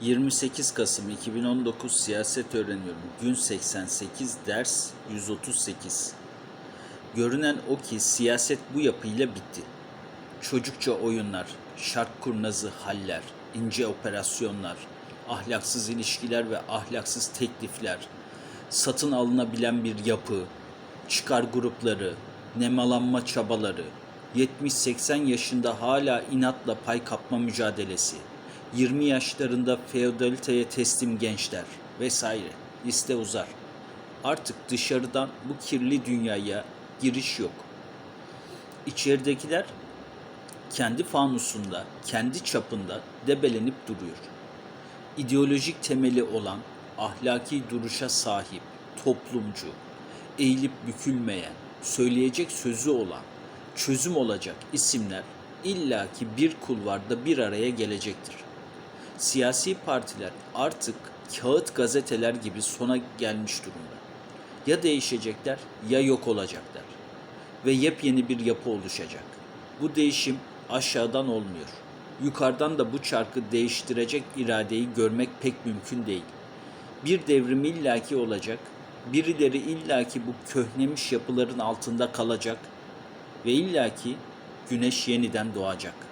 28 Kasım 2019 siyaset öğreniyorum. Gün 88 ders 138. Görünen o ki siyaset bu yapıyla bitti. Çocukça oyunlar, şark kurnazı haller, ince operasyonlar, ahlaksız ilişkiler ve ahlaksız teklifler, satın alınabilen bir yapı, çıkar grupları, nemalanma çabaları, 70-80 yaşında hala inatla pay kapma mücadelesi, 20 yaşlarında feodaliteye teslim gençler vesaire liste uzar. Artık dışarıdan bu kirli dünyaya giriş yok. İçeridekiler kendi fanusunda, kendi çapında debelenip duruyor. İdeolojik temeli olan, ahlaki duruşa sahip, toplumcu, eğilip bükülmeyen, söyleyecek sözü olan, çözüm olacak isimler illaki bir kulvarda bir araya gelecektir. Siyasi partiler artık kağıt gazeteler gibi sona gelmiş durumda. Ya değişecekler ya yok olacaklar ve yepyeni bir yapı oluşacak. Bu değişim aşağıdan olmuyor. Yukarıdan da bu çarkı değiştirecek iradeyi görmek pek mümkün değil. Bir devrim illaki olacak. Birileri illaki bu köhnemiş yapıların altında kalacak ve illaki güneş yeniden doğacak.